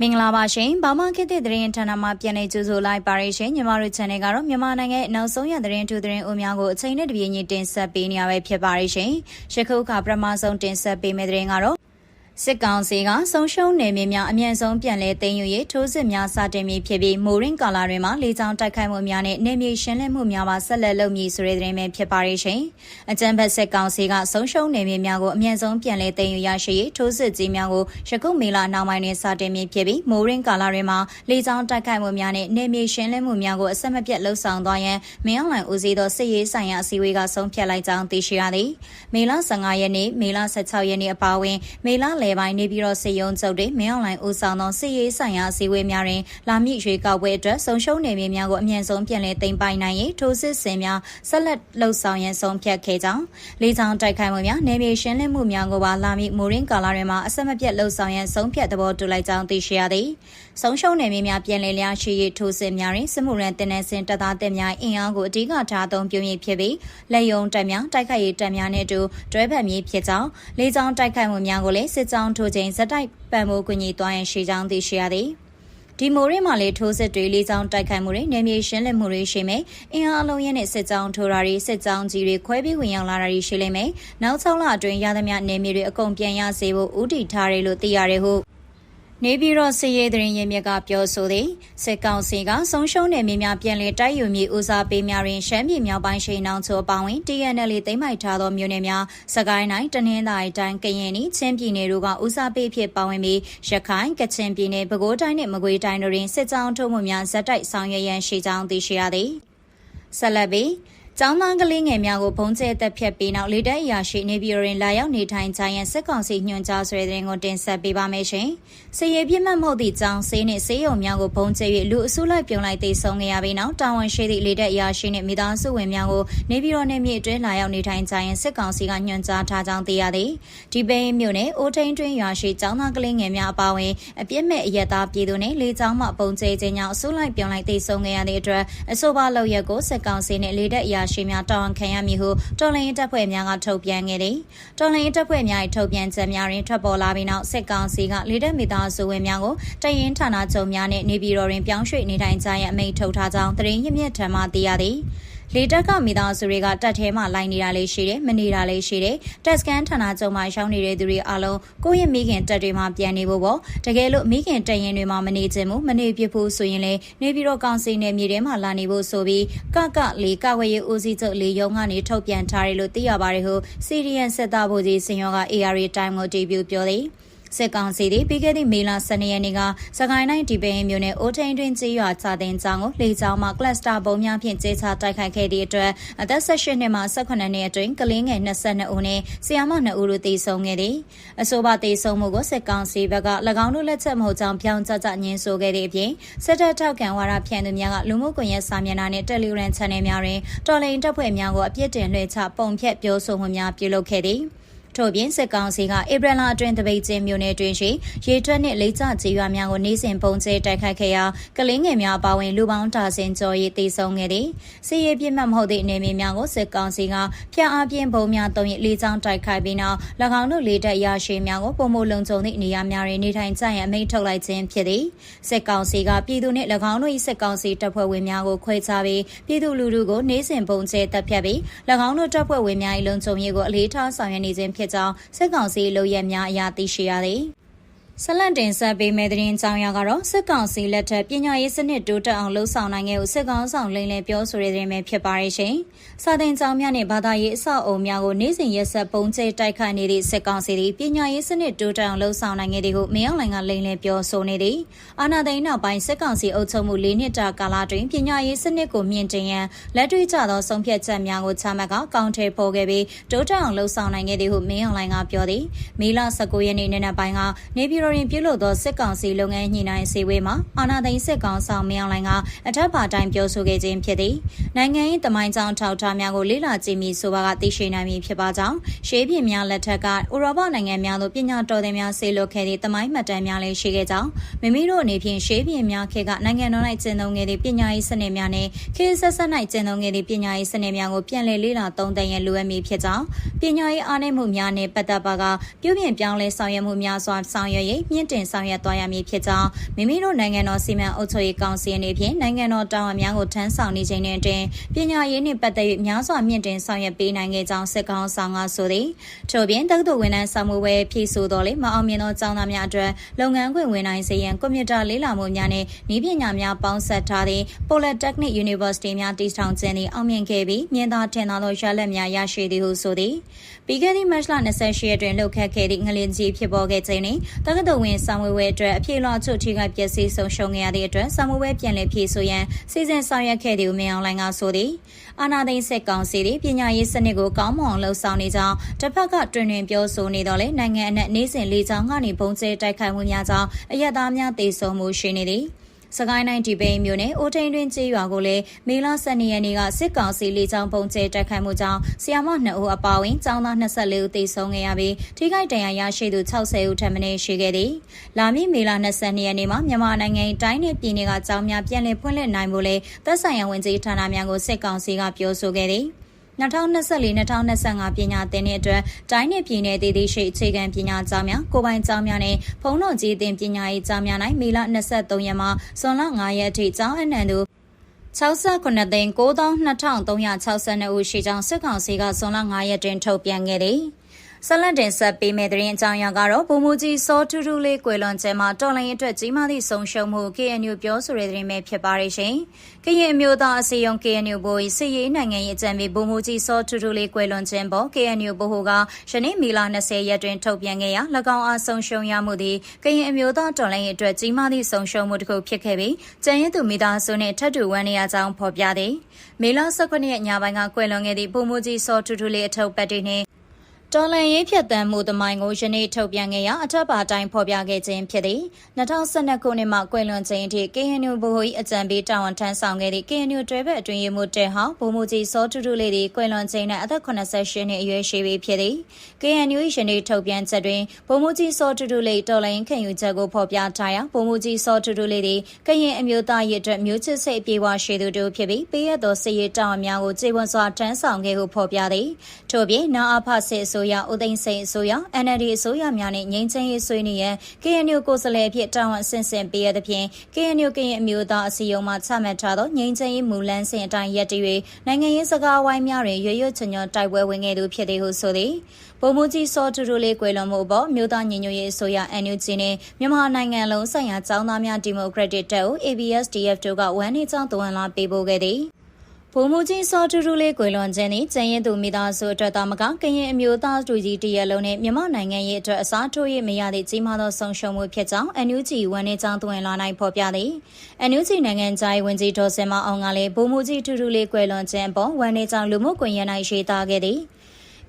မင်္ဂလာပါရှင်။ဘာမှခေတ်သစ်သတင်းဌာနမှပြန်လည်ကြိုဆိုလိုက်ပါရရှင်။ညီမတို့ channel ကတော့မြန်မာနိုင်ငံရဲ့နောက်ဆုံးရသတင်းထူးသတင်းဦးများကိုအချိန်နဲ့တပြေးညီတင်ဆက်ပေးနေရပဲဖြစ်ပါရရှင်။ရှခုခါပထမဆုံးတင်ဆက်ပေးမယ့်သတင်းကတော့ စစ်ကောင်စီကဆုံးရှုံးနယ်မြေများအမြန်ဆုံးပြန်လည်သိမ်းယူရေးထိုးစစ်များစတင်ပြီးဖြစ်ပြီးမိုးရင်းကာလာတွေမှာလေကြောင်းတိုက်ခိုက်မှုများနဲ့နယ်မြေရှင်းလင်းမှုများပါဆက်လက်လုပ်မည်ဆိုတဲ့သတင်းပဲဖြစ်ပါရဲ့ရှင်။အကြံဖက်စစ်ကောင်စီကဆုံးရှုံးနယ်မြေများကိုအမြန်ဆုံးပြန်လည်သိမ်းယူရရှိရေးထိုးစစ်ကြီးများကိုရကုမေလာနောက်ပိုင်းတွင်စတင်ပြီးဖြစ်ပြီးမိုးရင်းကာလာတွေမှာလေကြောင်းတိုက်ခိုက်မှုများနဲ့နယ်မြေရှင်းလင်းမှုများကိုအဆက်မပြတ်လှုပ်ဆောင်သွားရန်မင်းအောင်လှိုင်ဦးစီးသောစစ်ရေးဆိုင်ရာအစည်းအဝေးကဆုံးဖြတ်လိုက်ကြောင်းသိရှိရသည်။မေလ15ရက်နေ့မေလ16ရက်နေ့အပါအဝင်မေလလယ်ပိုင်းနေပြည်တော်စစ်ရုံးချုပ်တွင်မင်းအောင်လှိုင်ဦးဆောင်သောစစ်ရေးဆိုင်ရာအစည်းအဝေးများတွင်လာမည့်ရွေးကောက်ပွဲအတွက်ဆုံးရှုံးနေမြေများကိုအမြန်ဆုံးပြန်လည်သိမ်းပိုက်နိုင်ရေးထိုးစစ်ဆင်များဆက်လက်လှုပ်ဆောင်ရန်ဆုံးဖြတ်ခဲ့ကြောင်းလေကြောင်းတိုက်ခိုက်မှုများနယ်မြေရှင်းလင်းမှုများကိုပါလာမည့်မိုရင်းကာလာတွင်မှအဆက်မပြတ်လှုပ်ဆောင်ရန်ဆုံးဖြတ်သဘောတူလိုက်ကြောင်းသိရှိရသည်ဆုံးရှုံးနေမြေများပြန်လည်လျာရှိရေးထိုးစစ်များတွင်စစ်မှုရန်တင်နန်းစင်တပ်သားတပ်များအင်အားကိုအဓိကထားသုံးပြုမည်ဖြစ်ပြီးလက်ယုံတပ်များတိုက်ခိုက်ရေးတပ်များနှင့်အတူတွဲဖက်မည်ဖြစ်ကြောင်းလေကြောင်းတိုက်ခိုက်မှုများကိုလည်းစစ်ကြောင်းထိုးချိန်ဇက်တိုက်ပံ့ပိုးကူညီသွားရန်ရှိကြောင်းသိရှိရသည်ဒီမိုရီမှာလေထိုးစစ်တွေလေးချောင်းတိုက်ခိုက်မှုတွေနေမြေရှင်းလင်းမှုတွေရှိမယ်။အင်အားအလုံးရင်းနဲ့စစ်ကြောင်းထိုးတာတွေစစ်ကြောင်းကြီးတွေခွဲပြီးဝင်ရောက်လာတာတွေရှိလိမ့်မယ်။နောက်6လအတွင်းရသမျှနေမြေတွေအကုန်ပြန်ရစေဖို့ဥတီထားတယ်လို့သိရတယ်ဟု နေပြည်တော်စီရေးသတင်းရင်းမြစ်ကပြောဆိုသည်စစ်ကောင်စီကဆုံးရှုံးနယ်မြေများပြန်လည်တိုက်ယူမည်ဦးစားပေးများတွင်ရှမ်းပြည်မြောက်ပိုင်းရှိန်အောင်ချိုအပေါင်းဝင် TNL သိမ်းပိုက်ထားသောမြို့နယ်များစကိုင်းတိုင်းတနင်္သာရီတိုင်းကရင်နီချင်းပြည်နယ်တို့ကဦးစားပေးဖြစ်ပါဝင်ပြီးရခိုင်ကချင်ပြည်နယ်ပဲခူးတိုင်းနှင့်မကွေးတိုင်းတို့တွင်စစ်ကြောင်းထုတ်မှုများဇက်တိုက်ဆောင်ရွက်ရန်ရှိကြောင်းသိရှိရသည်ဆက်လက်ပြီး ကျောင်းသားကလေးငယ်များကိုဘုံကျဲတက်ဖြတ်ပြီးနောက်လေတပ်အရာရှိနေပြည်တော်တွင်လာရောက်နေထိုင်ကြရန်စစ်ကောင်စီညွှန်ကြားဆွဲတဲ့ကိုတင်ဆက်ပေးပါမယ်ရှင်။စီရေးပြစ်မှတ်မဟုတ်သည့်ကျောင်းဆေးနှင့်ဆေးရုံများကိုဘုံကျဲ၍လူအစုလိုက်ပြုံလိုက်သိဆုံးခဲ့ရပြီးနောက်တာဝန်ရှိသည့်လေတပ်အရာရှိနှင့်မိသားစုဝင်များကိုနေပြည်တော်နယ်မြေအတွင်းလာရောက်နေထိုင်ကြရန်စစ်ကောင်စီကညွှန်ကြားထားကြောင်းသိရသည်။ဒီပိန်းမြို့နယ်အိုထိန်တွင်ရွာရှိကျောင်းသားကလေးငယ်များအပါအဝင်အပြစ်မဲ့အရက်သားပြည်သူနှင့်လေကျောင်းမှပုံကျဲခြင်းကြောင့်အစုလိုက်ပြုံလိုက်သိဆုံးခဲ့ရသည့်အတွက်အဆိုပါလောက်ရက်ကိုစစ်ကောင်စီနှင့်လေတပ်အရာရှိများတာဝန်ခံရမည်ဟုတော်လှန်ရေးတပ်ဖွဲ့များကထုတ်ပြန်ခဲ့သည်။တော်လှန်ရေးတပ်ဖွဲ့များ၏ထုတ်ပြန်ချက်များတွင်ထွက်ပေါ်လာပြီးနောက်စစ်ကောင်စီကလေတပ်မိသားစုဝင်များကိုတရင်ဌာနချုပ်များနှင့်နေပြည်တော်တွင်ပြောင်းရွှေ့နေထိုင်ကြရန်အမိန့်ထုတ်ထားကြောင်းသတင်းရမြစ်ထံမှသိရသည်။ လေတက်ကမိသားစုတွေကတက်ထဲမှာလိုက်နေတာလေးရှိတယ်မနေတာလေးရှိတယ်တက်စကန်ဌာနချုပ်မှာရှောင်းနေတဲ့သူတွေအလုံးကိုယ့်ရဲ့မိခင်တက်တွေမှာပြန်နေဖို့ပေါ့တကယ်လို့မိခင်တက်ရင်တွေမှာမနေချင်ဘူးမနေပြဖို့ဆိုရင်လေနေပြီးတော့ကောင်စီနယ်မြေထဲမှာလာနေဖို့ဆိုပြီးကကလေးကဝေးဦးစီးချုပ်လေးရုံကနေထုတ်ပြန်ထားတယ်လို့သိရပါတယ်ဟုစီရီယန်စစ်သားဗိုလ်ကြီးစင်ရောက AR Time ကိုတီးပြပြောသည် စစ်ကောင်စီသည်ပြီးခဲ့သည့်မေလ12ရက်နေ့ကစကိုင်းတိုင်းဒီပိန်မြို့နယ်အိုထိန်တွင်ကျေးရွာချတဲ့ကျောင်းကိုလေကြောင်းမှကလပ်စတာပုံများဖြင့်ကျေးချတိုက်ခိုက်ခဲ့သည့်အတွက်အသက်18နှစ်မှ18နှစ်အတွင်းကလေးငယ်22ဦးနဲ့ဆရာမ2ဦးတို့သေဆုံးခဲ့သည်အဆိုပါသေဆုံးမှုကိုစစ်ကောင်စီဘက်က၎င်းတို့လက်ချက်မဟုတ်ကြောင်းပြောင်းကျကျညင်းဆိုခဲ့သည့်အပြင်စစ်တပ်ထောက်ခံဝါဒဖြန့်သူများကလူမှုကွန်ရက်စာမျက်နှာနဲ့ Telegram Channel များတွင်တော်လှန်တပ်ဖွဲ့များကိုအပြစ်တင်လွှဲချပုံဖြတ်ပြောဆိုမှုများပြုလုပ်ခဲ့သည် ထို့ပြင်စစ်ကောင်စီကဧပြီလအတွင်းတပိတ်ချင်းမြို့နယ်တွင်ရှိရေတွက်နှင့်လိကျကြေးရွာများကိုနေ့စဉ်ပုံကျဲတိုက်ခိုက်ခဲ့ရာကလင်းငယ်များအပါအဝင်လူပေါင်းတာဆင်ကျော်ရေးတေဆုံးခဲ့သည်စီရေးပြစ်မှတ်မဟုတ်သည့်အနေမြေများကိုစစ်ကောင်စီကဖျက်အားပြင်းပုံများတုံး၍လေးချောင်းတိုက်ခိုက်ပြီးနောက်၎င်းတို့လေတပ်ရရှိများကိုပုံမလုံခြုံသည့်နေရာများတွင်နေထိုင်ကြရန်အမိန့်ထုတ်လိုက်ခြင်းဖြစ်သည်စစ်ကောင်စီကပြည်သူနှင့်၎င်းတို့၏စစ်ကောင်စီတပ်ဖွဲ့ဝင်များကိုခွဲခြားပြီးပြည်သူလူထုကိုနေ့စဉ်ပုံကျဲတပ်ဖြတ်ပြီး၎င်းတို့တပ်ဖွဲ့ဝင်များ၏လုံခြုံရေးကိုအလေးထားဆောင်ရွက်နေခြင်းဖြစ်ဖြစ်ကြောင်းစစ်ကောင်စီလိုရက်များအရာသိရှိရသည် ဆလန့်တင်ဆက်ပေးမဲ့တဲ့ရင်ကြောင်းရကတော့စစ်ကောင်စီလက်ထက်ပညာရေးစနစ်တိုးတက်အောင်လှုံ့ဆော်နိုင်ခဲ့ကိုစစ်ကောင်ဆောင်လိမ့်လည်ပြောဆိုရတဲ့ပဲဖြစ်ပါရဲ့ရှင်။စာသင်ကျောင်းများနဲ့ဘာသာရေးအဆောက်အအုံများကိုနေ့စဉ်ရက်ဆက်ပုံကျဲတိုက်ခိုက်နေတဲ့စစ်ကောင်စီသည်ပညာရေးစနစ်တိုးတက်အောင်လှုံ့ဆော်နိုင်ခဲ့တဲ့ကိုမင်းအောင်လှိုင်ကလိမ့်လည်ပြောဆိုနေသည်။အာဏာသိမ်းနောက်ပိုင်းစစ်ကောင်စီအုပ်ချုပ်မှု၄နှစ်တာကာလတွင်ပညာရေးစနစ်ကိုမြင့်တင်ရန်လက်တွေ့ကျသောဆုံးဖြတ်ချက်များကိုချမှတ်ကကောင်းထဲပေါ်ခဲ့ပြီးတိုးတက်အောင်လှုံ့ဆော်နိုင်ခဲ့သည်ဟုမင်းအောင်လှိုင်ကပြောသည်။မေလ19ရက်နေ့နေ့နက်ပိုင်းကနေပြည်တော်တွင်ပြုလုပ်သောစစ်ကောင်စီလုပ်ငန်းညှိနှိုင်းစည်းဝေးမှာအာဏာသိမ်းစစ်ကောင်ဆောင်မင်းအောင်လှိုင်ကအထက်ပါတိုင်းပြောဆိုခဲ့ခြင်းဖြစ်သည်နိုင်ငံရေးတမိုင်းကြောင်းထောက်ထားများကိုလေ့လာကြည့်မိဆိုပါကသိရှိနိုင်မည်ဖြစ်ပါကြောင်းရှေးပြည်များလက်ထက်ကဥရောပနိုင်ငံများသို့ပညာတော်သင်များဆေးလွတ်ခဲ့သည့်တမိုင်းမှတ်တမ်းများလည်းရှိခဲ့ကြောင်းမိမိတို့အနေဖြင့်ရှေးပြည်များခေတ်ကနိုင်ငံတော်၌ကျင့်သုံးခဲ့သည့်ပညာရေးစနစ်များနဲ့ခေတ်ဆက်ဆက်၌ကျင့်သုံးခဲ့သည့်ပညာရေးစနစ်များကိုပြန်လည်လေ့လာသုံးသပ်ရန်လိုအပ်မည်ဖြစ်ကြောင်းပညာရေးအားနည်းမှုများနှင့်ပတ်သက်ပါကပြုပြင်ပြောင်းလဲဆောင်ရွက်မှုများစွာဆောင်ရွက်၍တွေမြင့်တင်ဆောင်ရွက်သွားရမည်ဖြစ်ကြောင်းမိမိတို့နိုင်ငံတော်စီမံအုပ်ချုပ်ရေးကောင်စီအနေဖြင့်နိုင်ငံတော်တာဝန်များကိုထမ်းဆောင်နေခြင်းတွင်ပညာရေးနှင့်ပတ်သက်၍များစွာမြင့်တင်ဆောင်ရွက်ပေးနိုင်ခဲ့ကြောင်းစစ်ကောင်ဆောင်ကဆိုသည်ထို့ပြင်တက္ကသိုလ်ဝန်ထမ်းဆောင်မှုပဲဖြည့်ဆို့တော်လေမအောင်မြင်သောကျောင်းသားများအတွက်လုပ်ငန်းခွင်ဝင်နိုင်စေရန်ကွန်ပျူတာလေ့လာမှုများနှင့်နည်းပညာများပေါင်းစပ်ထားသည့် Polytechnic University များတည်ထောင်ခြင်းသည်အောင်မြင်ခဲ့ပြီးမြင်သာထင်သာသောရလဒ်များရရှိသည်ဟုဆိုသည်ပြီးခဲ့သည့်မတ်လ28ရက်တွင်လှုပ်ခတ်ခဲ့သည့်ငလင်ကြီးဖြစ်ပေါ်ခဲ့ခြင်းနှင့်တက္ကသိုလ်ဝင်ဆောင်ဝေဝဲအတွက်အပြေလွှာချုပ်ထိခိုက်ပျက်စီးဆုံးရှုံးခဲ့ရသည့်အတွက်ဆောင်ဝေဝဲပြန်လည်ဖြည့်ဆို့ရန်စီစဉ်ဆောင်ရွက်ခဲ့သည်ဟုမြင်အောင်လိုင်းကဆိုသည်အာနာသိန်းစစ်ကောင်စီသည်ပညာရေးစနစ်ကိုကောင်းမွန်လှုပ်ဆောင်နေကြောင်းတစ်ဖက်ကတွင်တွင်ပြောဆိုနေတော့လေနိုင်ငံအနှံ့နေစဉ်လေးချောင်းကနေပုံကျဲတိုက်ခိုက်မှုများကြောင့်အရက်သားများတေဆုံးမှုရှိနေသည် စကိုင်းတိုင်းဒီပိန်မြို့နယ်အိုထိန်တွင်ကျေးရွာကိုလည်းမေလ12ရက်နေ့ကစစ်ကောင်စီလေကြောင်းပုံကျဲတိုက်ခိုက်မှုကြောင့်ဆီယာမ2ဦးအပါအဝင်ចောင်းသား24ဦးသေဆုံးခဲ့ရပြီးထိခိုက်ဒဏ်ရာရရှိသူ60ဦးထပ်မံရှိခဲ့သည်။လာမည့်မေလ22ရက်နေ့မှာမြန်မာနိုင်ငံတိုင်းနယ်ပြည်နယ်ကကျောင်းများပြန်လည်ဖွင့်လှစ်နိုင်ဖို့လဲသက်ဆိုင်ရာဝန်ကြီးဌာနများကိုစစ်ကောင်စီကပြောဆိုခဲ့သည်။ 2024-2025ပညာသင်နှစ်အတွက်တိုင်းနယ်ပြည်နယ်တည်တည်ရှိအခြေခံပညာကျောင်းများကိုပိုင်ကျောင်းများနဲ့ဖုံတော်ကြီးတင်ပညာရေးကျောင်းများ၌မေလ23ရက်မှဇွန်လ9ရက်ထိကျောင်းအနှံသူ69သိန်း92,362ဦးရှိကြောင်းစစ်ကောင်စီကဇွန်လ9ရက်တွင်ထုတ်ပြန်ခဲ့သည်။ ဆက်လက်တင်ဆက်ပေးမယ့်သတင်းအကြောင်းအရာကတော့ဗိုလ်မှူးကြီးစောထူးထူးလေးကွယ်လွန်ခြင်းမှာတော်လိုင်းအတွက်ကြီးမားသည့်ဆုံးရှုံးမှု KNU ပြောဆိုတဲ့သတင်းပဲဖြစ်ပါရဲ့ရှင်။ကရင်အမျိုးသားအစည်းအရုံး KNU ဘိုးစစ်ရေးနိုင်ငံရေးအကြံပေးဗိုလ်မှူးကြီးစောထူးထူးလေးကွယ်လွန်ခြင်းပေါ် KNU ဘိုးဟိုကယနေ့မေလ20ရက်တွင်ထုတ်ပြန်ခဲ့ရာ၎င်းအားဆုံးရှုံးရမှုသည်ကရင်အမျိုးသားတော်လိုင်းအတွက်ကြီးမားသည့်ဆုံးရှုံးမှုတစ်ခုဖြစ်ခဲ့ပြီးကျန်ရည်သူမိသားစုနှင့်ထပ်တူဝမ်းနေရကြောင်းဖော်ပြသည်။မေလ19ရက်ညပိုင်းကကွယ်လွန်ခဲ့သည့်ဗိုလ်မှူးကြီးစောထူးထူးလေးအထုပ်ပတ်တွေနှင့် တော်လန်ရေးဖြတ်တန်းမှုသမိုင်းကိုယနေ့ထုတ်ပြန်ခဲ့ရာအထက်ပါတိုင်းဖော်ပြခဲ့ခြင်းဖြစ်သည်2012ခုနှစ်မှကွယ်လွန်ခြင်းအထိ KNU ဗဟို၏အကြံပေးတာဝန်ထမ်းဆောင်ခဲ့သည့် KNU တွဲဘက်အတွင်းရေးမှူးတဲဟောင်းဗိုလ်မှူးကြီးစောတူတူလေးသည်ကွယ်လွန်ခြင်း၌အသက်88နှစ်အရွယ်ရှိပြီဖြစ်သည် KNU ၏ယနေ့ထုတ်ပြန်ချက်တွင်ဗိုလ်မှူးကြီးစောတူတူလေးတော်လန်ခံယူချက်ကိုဖော်ပြထားရာဗိုလ်မှူးကြီးစောတူတူလေးသည်ကရင်အမျိုးသားရေးအတွက်မျိုးချစ်စိတ်ပြေဝရှိသူတို့ဖြစ်ပြီးပေးရသောစစ်ရေးတာဝန်များကိုခြေဝန်စွာထမ်းဆောင်ခဲ့ဟုဖော်ပြသည်ထို့ပြင်နာအဖစစ်အစိုးရဦးသိန်းစိန်အစိုးရ NLD အစိုးရများနဲ့ငြိမ်းချမ်းရေးဆွေးနွေးရန် KNU ကိုယ်စားလှယ်ဖြစ်တာဝန်ဆင့်ဆင့်ပေးရသဖြင့် KNU ကရင်အမျိုးသားအစည်းအရုံးမှချမှတ်ထားသောငြိမ်းချမ်းရေးမူလမ်းစဉ်အတိုင်းရပ်တည်၍နိုင်ငံရေးစကားဝိုင်းများတွင်ရွရွချွန်ချွန်တိုက်ပွဲဝင်ခဲ့သူဖြစ်သည်ဟုဆိုသည်ဗိုလ်မှူးကြီးစောထူထူလေးကွယ်လွန်မှုပေါ်မြို့သားညီညွတ်ရေးအစိုးရ NUG နဲ့မြန်မာနိုင်ငံလုံးဆိုင်ရာចောင်းသားများဒီမိုကရက်တစ်တပ်ဦး ABSDF တို့ကဝန်နေကြောင်းတဝန်လာပေးပို့ခဲ့သည် ဗိုလ်မှူးကြီးစောထူးထူးလေးကွယ်လွန်ခြင်းသည်ကျန်ရင်သူမိသားစုအတွက်သာမကကရင်အမျိုးသားတူကြီးတရက်လုံးနဲ့မြန်မာနိုင်ငံရဲ့အတွက်အစားထိုးရမရသည့်ကြီးမားသောဆုံးရှုံးမှုဖြစ်ကြောင်း NUG ဝန်နေကြောင်းသွင်းလာနိုင်ဖော်ပြသည် NUG နိုင်ငံခြားရေးဝန်ကြီးဒေါ်စင်မအောင်ကလည်းဗိုလ်မှူးကြီးထူးထူးလေးကွယ်လွန်ခြင်းအပေါ်ဝန်နေကြောင်းလူမှုကွန်ရက်၌ရေးသားခဲ့သည်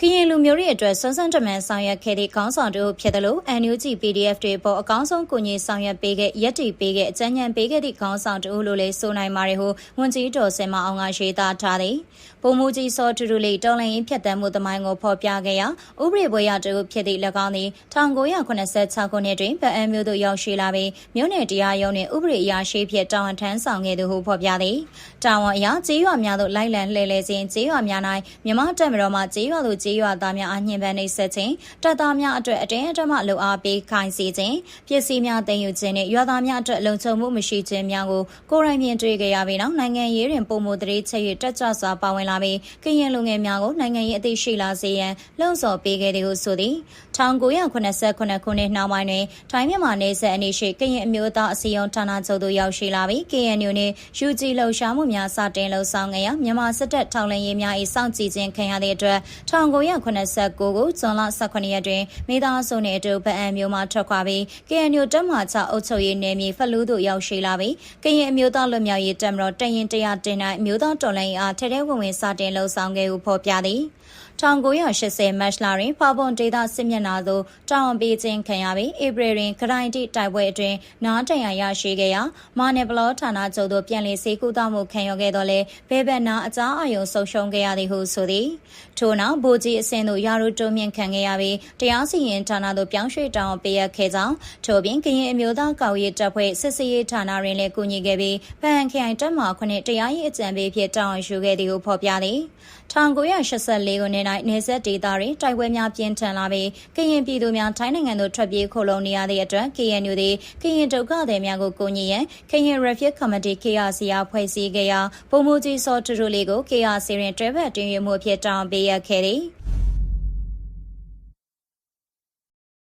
ကရင်လူမျိုးတွေအတွက်စွမ်းစွမ်းတမန်ဆောင်ရွက်ခဲ့သည့်ခေါင်းဆောင်တို့ဖြစ်တယ်လို့ NUG PDF တွေပေါ်အကောင်းဆုံးကူညီဆောင်ရွက်ပေးခဲ့ရက်တီပေးခဲ့အကြံဉာဏ်ပေးခဲ့သည့်ခေါင်းဆောင်တို့လို့လည်းဆိုနိုင်ပါတယ်ဟုဝန်ကြီးတော်စင်မအောင်ကရေးသားထားသည်ပုံမူကြီးစောထူထူလေးတော်လိုင်းရင်ဖြတ်တမ်းမှုသမိုင်းကိုဖော်ပြခဲ့ရာဥပဒေဘွေရတူဖြစ်သည့်၎င်းသည်1986ခုနှစ်တွင်ဗအံမျိုးသို့ရောက်ရှိလာပြီးမြို့နယ်တရားရုံးနှင့်ဥပဒေအရာရှိဖြစ်တာဝန်ထမ်းဆောင်ခဲ့သူဟုဖော်ပြသည်တာဝန်အရကျေးရွာများသို့လိုက်လံလှည့်လည်ခြင်းကျေးရွာများ၌မြမတက်မတော်မှကျေးရွာသို့ကျေးရွာသားများအညှဉ်းပန်းနှိပ်စက်ခြင်းတပ်သားများအတွက်အတင်းအဓမ္မလှုပ်အားပေးခိုင်းစေခြင်းပစ္စည်းများတင်ယူခြင်းနှင့်ရွာသားများအတွက်လုံခြုံမှုမရှိခြင်းများကိုကိုယ်တိုင်မြင်တွေ့ကြရပြီးနောက်နိုင်ငံရေးတွင်ပုံမှုတရေချက်၍တက်ကြွစွာပါဝင်လာပြီးကရင်လူငယ်များကိုနိုင်ငံရေးအသိရှိလာစေရန်လှုံ့ဆော်ပေးခဲ့သည်ဟုဆိုသည်1989ခုနှစ်နောက်ပိုင်းတွင်ထိုင်းမြန်မာနယ်စပ်အနီးရှိကရင်အမျိုးသားအစည်းအရုံးဌာနချုပ်သို့ရောက်ရှိလာပြီး KNU နှင့် UG လှုပ်ရှားမှုများစတင်လှုပ်ဆောင်ခဲ့ရာမြန်မာစစ်တပ်ထောက်လှမ်းရေးများ၏စောင့်ကြည့်ခြင်းခံရသည့်အတွက်1989ကိုဇွန်လ18ရက်တွင်မိသားစုနှင့်အတူဗအံမျိုးမှထွက်ခွာပြီး KNU တပ်မှချအုပ်ချုပ်ရေးနယ်မြေဖလူးသို့ရောက်ရှိလာပြီးကရင်အမျိုးသားလွတ်မြောက်ရေးတပ်မတော်တရင်တရာတင်၌အမျိုးသားတော်လှန်ရေးအားထဲထဲဝင်ဝင်စတင်လှုပ်ဆောင်ခဲ့ဟုဖော်ပြသည် 1980မတ်လတွင်ဖာပွန်ဒေသစစ်မျက်နှာသို့တာဝန်ပေးခြင်းခံရပြီးဧပြီတွင်ဂရိုင်တိတိုက်ပွဲအတွင်းနားတရရရှိခဲ့ရာမာနယ်ဘလောဌာနချုပ်သို့ပြန်လည်စေကူတောမှုခံရခဲ့တော်လဲဘေဘက်နာအကြားအယုံဆုံးရှုံးခဲ့ရသည်ဟုဆိုသည်ထို့နောက်ဗိုလ်ကြီးအဆင့်သို့ရာထူးတိုးမြင့်ခံခဲ့ရပြီးတရားစီရင်ဌာနသို့ပြောင်းရွှေ့တောင်းပေးရခဲ့ကြောင်းထို့ပြင်ကရင်အမျိုးသားကောက်ရေးတပ်ဖွဲ့စစ်စေးရေးဌာနတွင်လည်းကူညီခဲ့ပြီးဖန်ခိုင်တပ်မှခုနှစ်တရားရေးအကြံပေးဖြစ်တောင်းယူခဲ့သည်ဟုဖော်ပြသည်1984ခုနှစ်၌နေဆက်ဒေသတွင်တိုက်ပွဲများပြင်းထန်လာပြီးကရင်ပြည်သူများထိုင်းနိုင်ငံသို့ထွက်ပြေးခိုလုံနေရသည့်အတွက် KNU သည်ကရင်ဒုက္ခသည်များကိုကူညီရန်ကရင် Refugee Committee KRC အားဖွဲ့စည်းခဲ့ရာပုံမူကြီးစောတူတူလေးကို KRC တွင်တွဲဘက်တင်ရမှုအဖြစ်တောင်းပေးရခဲ့သည်။